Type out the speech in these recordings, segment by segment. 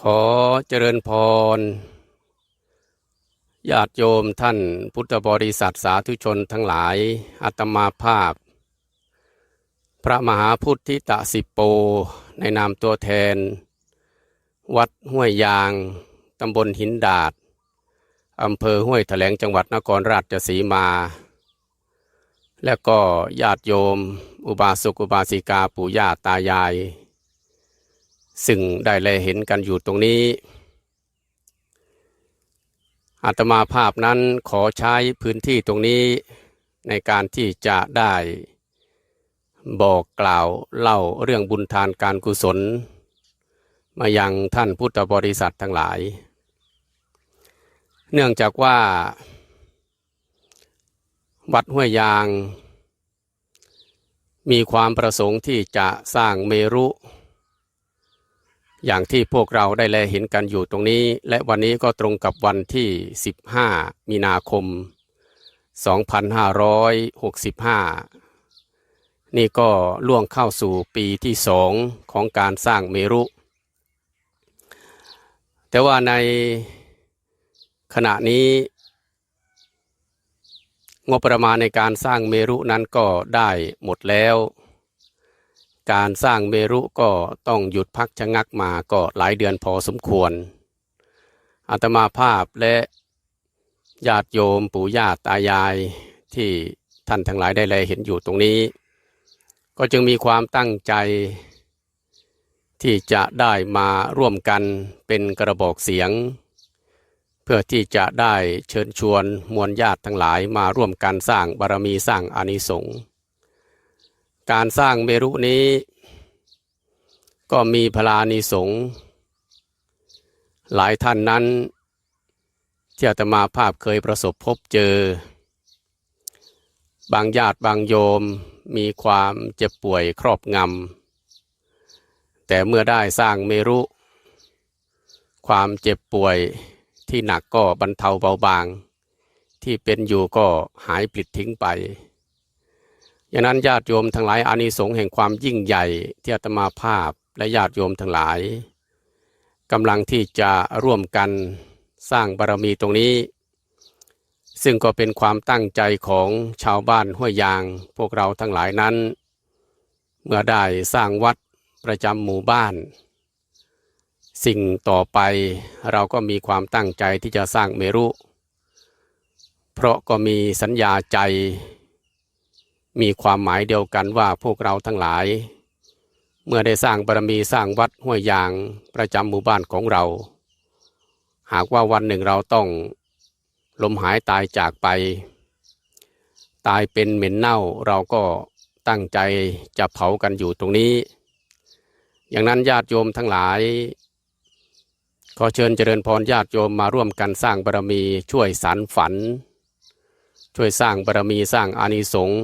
ขอเจริญพรญาติโยมท่านพุทธบริษัทสาธุชนทั้งหลายอาตมาภาพ พระมหาพุทธิตะสิปโป ในนามตัวแทน วัดห้วยยาง ตำบลหินดาดอำเภอห้วยแถลงจังหวัดนครราชสีมา และก็ญาติโยม อุบาสกอุบาสิกาปู่ย่าตายาย ซึ่งได้แลเห็นกันอยู่ตรงนี้อาตมาภาพนั้นขอใช้พื้นที่ตรงนี้ในการที่จะได้บอกกล่าวเล่าเรื่องบุญทานการกุศล มายังท่านพุทธบริษัททั้งหลาย เนื่องจากว่า วัดห้วยยาง มีความประสงค์ที่จะสร้างเมรุ อย่างที่พวกเราได้แลเห็นกันอยู่ตรงนี้ และวันนี้ก็ตรงกับวันที่ 15 มีนาคม 2565 นี่ก็ล่วงเข้าสู่ปีที่สองของการสร้างเมรุ แต่ว่าในขณะนี้ งบประมาณในการสร้างเมรุนั้นก็ได้หมดแล้ว การสร้างเมรุก็ต้องหยุดพักชะงักมาก็หลายเดือนพอสมควรอาตมาภาพและญาติโยมปู่ย่าตายายที่ท่านทั้งหลายได้แลเห็นอยู่ตรงนี้ ก็จึงมีความตั้งใจ ที่จะได้มาร่วมกันเป็นกระบอกเสียง เพื่อที่จะได้เชิญชวนมวลญาติทั้งหลายมาร่วมกันสร้างบารมีสร้างอานิสงส์ การสร้างเมรุนี้ ก็มีพลานิสงหลายท่านนั้น ที่อาตมาภาพเคยประสบพบเจอ บางญาติบางโยมมีความเจ็บป่วยครอบงำ แต่เมื่อได้สร้างเมรุ ความเจ็บป่วยที่หนักก็บรรเทาเบาบาง ที่เป็นอยู่ก็หายปลิดทิ้งไป อย่างนั้นญาติโยมทั้งหลายอานิสงส์แห่งความยิ่งใหญ่ที่อาตมาภาพและญาติโยมทั้งหลายกำลังที่จะร่วมกันสร้างบารมีตรงนี้ ซึ่งก็เป็นความตั้งใจของชาวบ้านห้วยยางพวกเราทั้งหลายนั้น เมื่อได้สร้างวัดประจำหมู่บ้าน สิ่งต่อไปเราก็มีความตั้งใจที่จะสร้างเมรุ เพราะก็มีสัญญาใจ มีความหมายเดียวกันว่าพวกเราทั้งหลาย เมื่อได้สร้างบารมีสร้างวัดห้วยยางประจำหมู่บ้านของเรา หากว่าวันหนึ่งเราต้องลมหายตายจากไป ตายเป็นเหม็นเน่าเราก็ตั้งใจจะเผากันอยู่ตรงนี้ อย่างนั้นญาติโยมทั้งหลาย ขอเชิญเจริญพรญาติโยมมาร่วมกันสร้างบารมีช่วยสารฝัน ช่วยสร้างบารมีสร้างอานิสงส์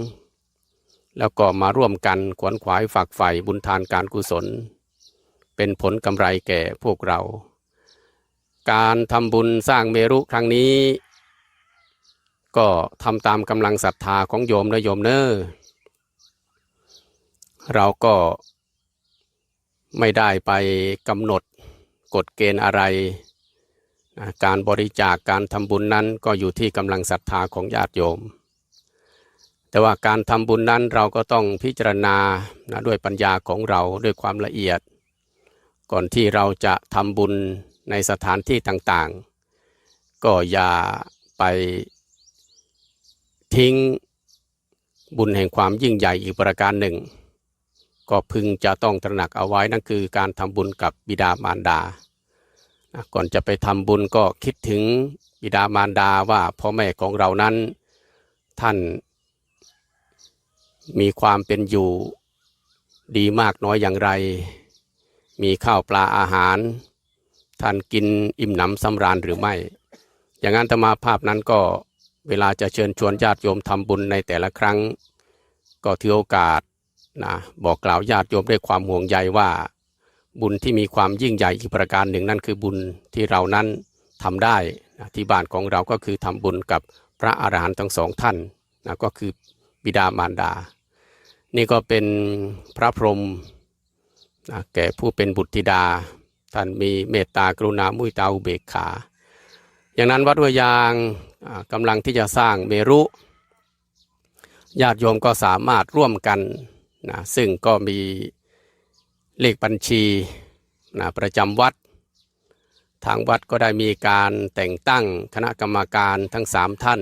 แล้วก็มาร่วมกันขวนขวายฝักใฝ่บุญทานการกุศล เป็นผลกำไรแก่พวกเรา การทำบุญสร้างเมรุครั้งนี้ ก็ทำตามกำลังศรัทธาของโยมและโยมเนอเราก็ไม่ได้ไปกำหนดกฎเกณฑ์อะไร การบริจาคการทำบุญนั้นก็อยู่ที่กำลังศรัทธาของญาติโยม แต่ว่าการทำบุญนั้นเราก็ต้องพิจารณานะด้วยปัญญาของเราด้วยความละเอียด ก่อนที่เราจะทำบุญในสถานที่ต่างๆ ก็อย่าไปทิ้งบุญแห่งความยิ่งใหญ่อีกประการหนึ่ง ก็พึงจะต้องตระหนักเอาไว้นั่นคือการทำบุญกับบิดามารดานะก่อนจะไปทำบุญก็คิดถึงบิดามารดาว่าพ่อแม่ของเรานั้นท่าน มีความเป็นอยู่ดีมากน้อยอย่างไร มีข้าวปลาอาหาร ท่านกินอิ่มหนำสำราญหรือไม่ อย่างนั้นธรรมาภาพนั้นก็เวลาจะเชิญชวนญาติโยมทำบุญในแต่ละครั้ง ก็ถือโอกาสนะบอกกล่าวญาติโยมด้วยความห่วงใยว่า บุญที่มีความยิ่งใหญ่อีกประการหนึ่งนั่นคือบุญที่เรานั้นทำได้นะที่บ้านของเราก็คือทำบุญกับพระอาหารหันต์ทั้งสองท่านนะก็คือ บิดามารดา นี่ก็เป็นพระพรหมแก่ผู้เป็นบุตรธิดา ท่านมีเมตตากรุณามุยตาอุเบกขา อย่างนั้นวัดหัวยางกำลังที่จะสร้างเมรุ ญาติโยมก็สามารถร่วมกันนะซึ่งก็มีเลขบัญชีนะประจำวัด ทางวัดก็ได้มีการแต่งตั้งคณะกรรมการทั้งสามท่าน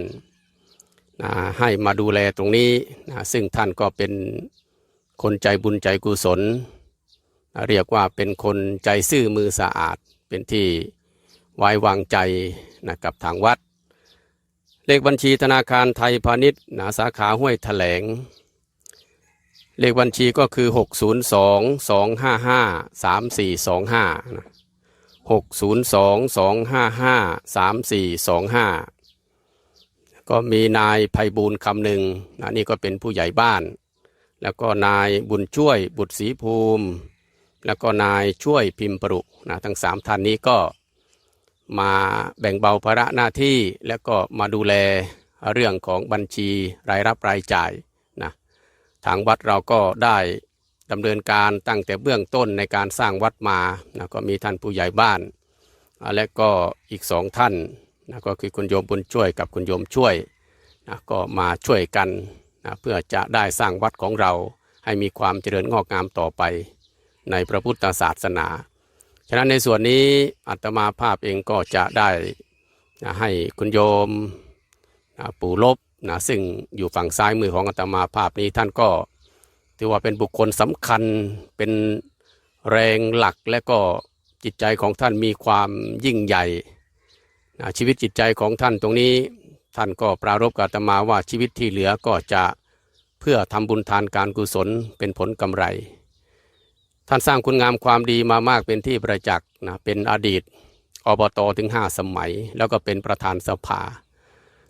นะให้มาดูแลตรงนี้นะซึ่งท่านก็เป็นคนใจบุญใจกุศลนะเรียกว่าเป็นคนใจซื่อมือสะอาด เป็นที่ไว้วางใจนะกับทางวัด เลขบัญชีธนาคารไทยพาณิชย์นะสาขาห้วยแถลง เลขบัญชีก็คือ 602 255 3425นะ602 255 3425 ก็มีนายไพบูลคำหนึ่งนะนี่ก็เป็นผู้ใหญ่บ้าน แล้วก็นายบุญช่วยบุตรศรีภูมิ แล้วก็นายช่วยพิมพ์ปรุนะทั้งสามท่านนี้ก็มาแบ่งเบาภาระหน้าที่แล้วก็มาดูแลเรื่องของบัญชีรายรับรายจ่ายนะทางวัดเราก็ได้ดำเนินการตั้งแต่เบื้องต้นในการสร้างวัดมานะก็มีท่านผู้ใหญ่บ้าน และก็อีกสองท่าน นะก็คือคุณโยมบุญช่วยกับคุณโยมช่วยนะก็มาช่วยกันนะเพื่อจะได้สร้างวัดของเราให้มีความเจริญงอกงามต่อไปในพระพุทธศาสนา ฉะนั้นในส่วนนี้อาตมาภาพเองก็จะได้นะให้คุณโยมนะปู่ลบนะซึ่งอยู่ฝั่งซ้ายมือของอาตมาภาพนี้ท่านก็ถือว่าเป็นบุคคลสำคัญเป็นแรงหลักและก็จิตใจของท่านมีความยิ่งใหญ่ ชีวิตจิตใจของท่านตรงนี้ ท่านก็ปรารภกับอาตมาว่าชีวิตที่เหลือก็จะเพื่อทำบุญทานการกุศลเป็นผลกำไร ท่านสร้างคุณงามความดีมามากเป็นที่ประจักษ์นะเป็นอดีตอบตถึงห้าสมัย แล้วก็เป็นประธานสภา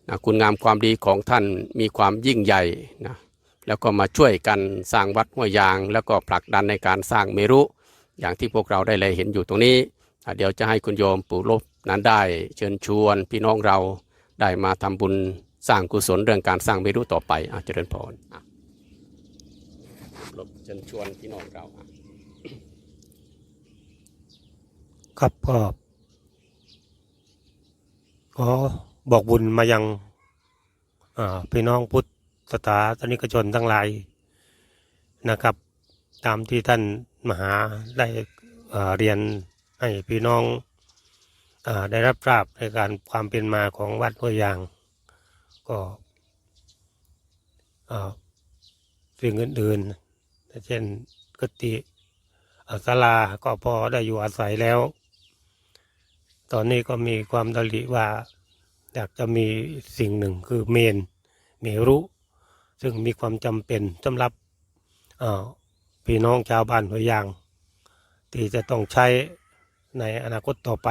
นะคุณงามความดีของท่านมีความยิ่งใหญ่นะแล้วก็มาช่วยกันสร้างวัดห้วยยาง แล้วก็ผลักดันในการสร้างเมรุ อย่างที่พวกเราได้เลยเห็นอยู่ตรงนี้ เดี๋ยวจะให้คุณโยมปู่ลบ นั้นได้เชิญชวนพี่น้องเราได้มาทำบุญสร้างกุศลเรื่องการสร้างเมรุต่อไปอะเจริญพรอะลบเชิญชวนพี่น้องเราอะครับก็ขอบอกบุญมายังอ่าพี่น้องพุทธศาสนิกชนทั้งหลายนะครับ ตามที่ท่านมหาได้อ่าเรียนให้พี่น้องอา ได้รับทราบในการความเป็นมาของวัดห้วยยาง ก็สิ่งอื่นๆเช่นกติอ่าศาลาก็พอได้อยู่อาศัยแล้ว ตอนนี้ก็มีความดลิว่า อยากจะมีสิ่งหนึ่งคือเมนเมรุซึ่งมีความจำเป็นสำหรับพี่น้องชาวบ้านหัวยาง ที่จะต้องใช้ในอนาคตต่อไป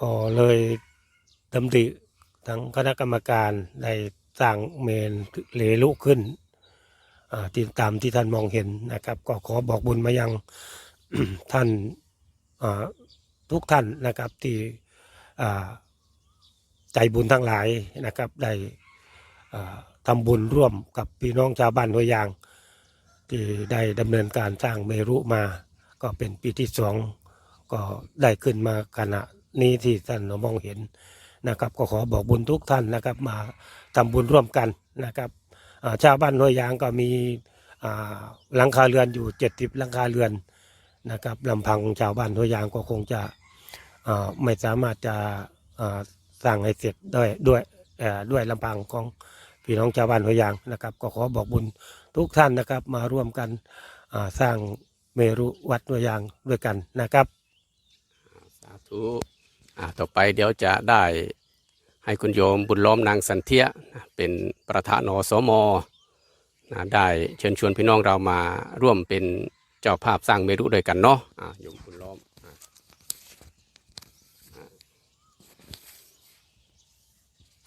ก็เลยดำริทั้งคณะกรรมการได้สร้างเมนเลรุขึ้นอ่าที่ตามที่ท่านมองเห็นนะครับ ก็ขอบอกบุญมายังท่านาทุกท่านนะครับที่ใจบุญทั้งหลายนะครับได้ทำบุญร่วมกับพี่น้องชาวบ้านหัวยาง ที่ได้ดำเนินการสร้างเมรุมาก็เป็นปีที่สอง ก็ได้ขึ้นมาขณะนี้ที่ท่านมองเห็นนะครับ ก็ขอบอกบุญทุกท่านนะครับ มาทำบุญร่วมกันนะครับชาวบ้านหัวยางก็มีหลังคาเรือนอยู่เจ็ดสิบหลังคาเรือนนะครับลำพังชาวบ้านตัวยางก็คงจะไม่สามารถจะสร้างให้เสร็จด้วยด้วยด้วยลำพังของพี่น้องชาวบ้านตัวยางนะครับ ก็ขอบอกบุญทุกท่านนะครับ มาร่วมกันสร้างเมรุวัดตัวยางด้วยกันนะครับ สาธุอ่าต่อไปเดี๋ยวจะได้ให้คุณโยมบุญล้อมนางสันเทียเป็นประธานอสมนะได้เชิญชวนพี่น้องเรามาร่วมเป็นเจ้าภาพสร้างเมรุด้วยกันเนาะอ่าโยมบุญล้อม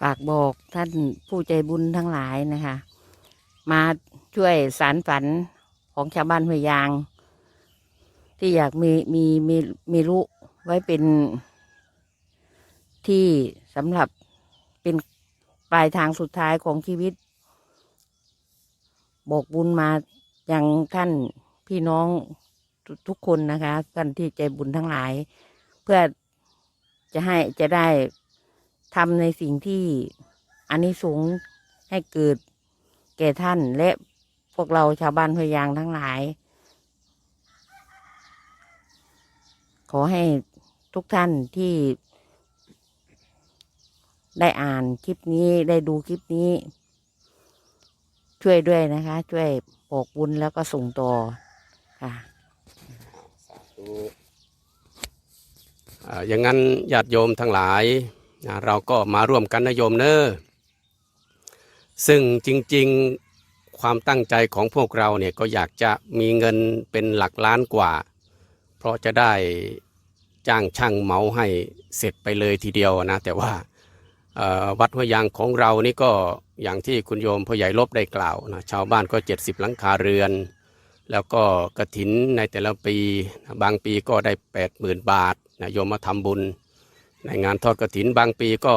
ฝากบอกท่านผู้ใจบุญทั้งหลายนะคะ มาช่วยสารฝันของชาวบ้านห้วยยาง ที่อยากมีมีมีมีรู้ ไว้เป็นที่สำหรับเป็นปลายทางสุดท้ายของชีวิต บอกบุญมาอย่างท่านพี่น้องทุทุกคนนะคะท่านที่ใจบุญทั้งหลาย เพื่อจะให้จะได้ทำในสิ่งที่อันนี้สงให้เกิดแก่ท่านและพวกเราชาวบ้านพยางทั้งหลาย ขอให้ ทุกท่านที่ ได้อ่านคลิปนี้ได้ดูคลิปนี้ ช่วยด้วยนะคะ ช่วยบอกบุญแล้วก็ส่งต่อค่ะอย่างนั้นญาติโยมทั้งหลายเราก็มาร่วมกันนะโยมเนอะซึ่งจริงๆความตั้งใจของพวกเราเนี่ยก็อยากจะมีเงินเป็นหลักล้านกว่า เพราะจะได้ จ้างช่างเหมาให้เสร็จไปเลยทีเดียวนะ แต่ว่าวัดห้วยยางของเรานี่ก็อย่างที่คุณโยมพ่อใหญ่ลบได้กล่าวนะชาวบ้านก็ 70 หลังคาเรือน แล้วก็กระถินในแต่ละปีบางปีก็ได้ 80,000 บาทนะโยมมาทำบุญ ในงานทอดกระถินบางปีก็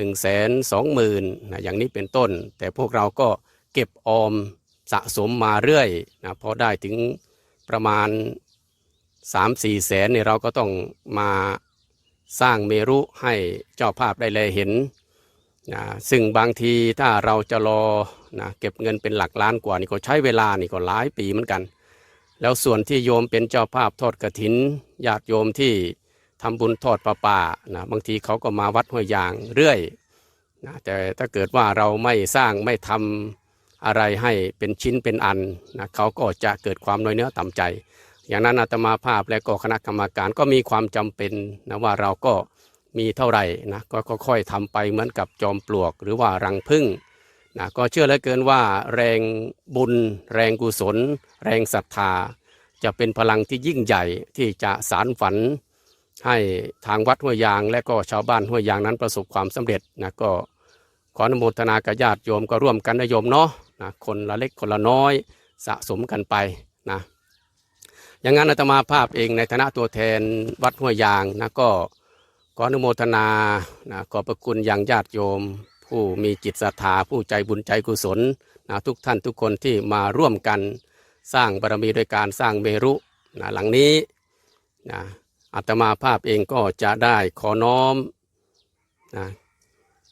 1นึ่งแสนสองหมื่นนะอย่างนี้เป็นต้น แต่พวกเราก็เก็บออมสะสมมาเรื่อยนะพอได้ถึงประมาณ 3 4แสนเนี่ยเราก็ต้องมาสร้างเมรุให้เจ้าภาพได้เลยเห็นนะซึ่งบางทีถ้าเราจะรอนะเก็บเงินเป็นหลักล้านกว่านี่ก็ใช้เวลานี่ก็หลายปีเหมือนกัน แล้วส่วนที่โยมเป็นเจ้าภาพทอดกระถินญาติโยมที่ทำบุญทอดประป่านะบางทีเขาก็มาวัดห้วยยางเรื่อยนะแต่ถ้าเกิดว่าเราไม่สร้างไม่ทำอะไรให้เป็นชิ้นเป็นอันนะเขาก็จะเกิดความน้อยเนื้อต่ำใจ อย่างนั้นอาตมาภาพและก็คณะกรรมการก็มีความจำเป็นนะว่าเราก็มีเท่าไหร่นะก็ค่อยทำไปเหมือนกับจอมปลวก หรือว่ารังผึ้งนะก็เชื่อเหลือเกินว่าแรงบุญ แรงกุศล แรงศรัทธา จะเป็นพลังที่ยิ่งใหญ่ที่จะสารฝัน ให้ทางวัดห้วยยาง และก็ชาวบ้านห้วยยางนั้นประสบความสำเร็จนะก็ขออนุโมทนากับญาติโยมก็ร่วมกันนะโยมเนาะนะคนละเล็กคนละน้อยสะสมกันไป อย่างนั้นอาตมาภาพเองในฐานะตัวแทนวัดห้วยยางนะก็ขออนุโมทนานะขอบพระคุณอย่างญาติโยม ผู้มีจิตศรัทธาผู้ใจบุญใจกุศลนะทุกท่านทุกคนที่มาร่วมกันสร้างบารมีโดยการสร้างเมรุนะหลังนี้นะอาตมาภาพเองก็จะได้ขอน้อมนะ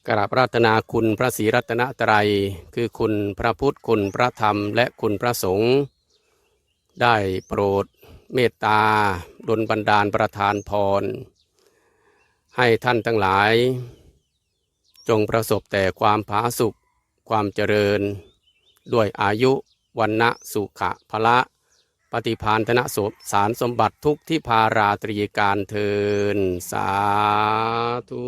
กราบรัตนาคุณพระศรีรัตนตรัย คือคุณพระพุทธคุณพระธรรม และคุณพระสงฆ์ได้โปรด เมตตาดลบันดาลประทานพร ให้ท่านทั้งหลาย จงประสบแต่ความผาสุขความเจริญ ด้วยอายุวันนะสุขะพละ ปฏิพานธนสสารสมบัติทุกที่พาราตรีการเทินสาธุ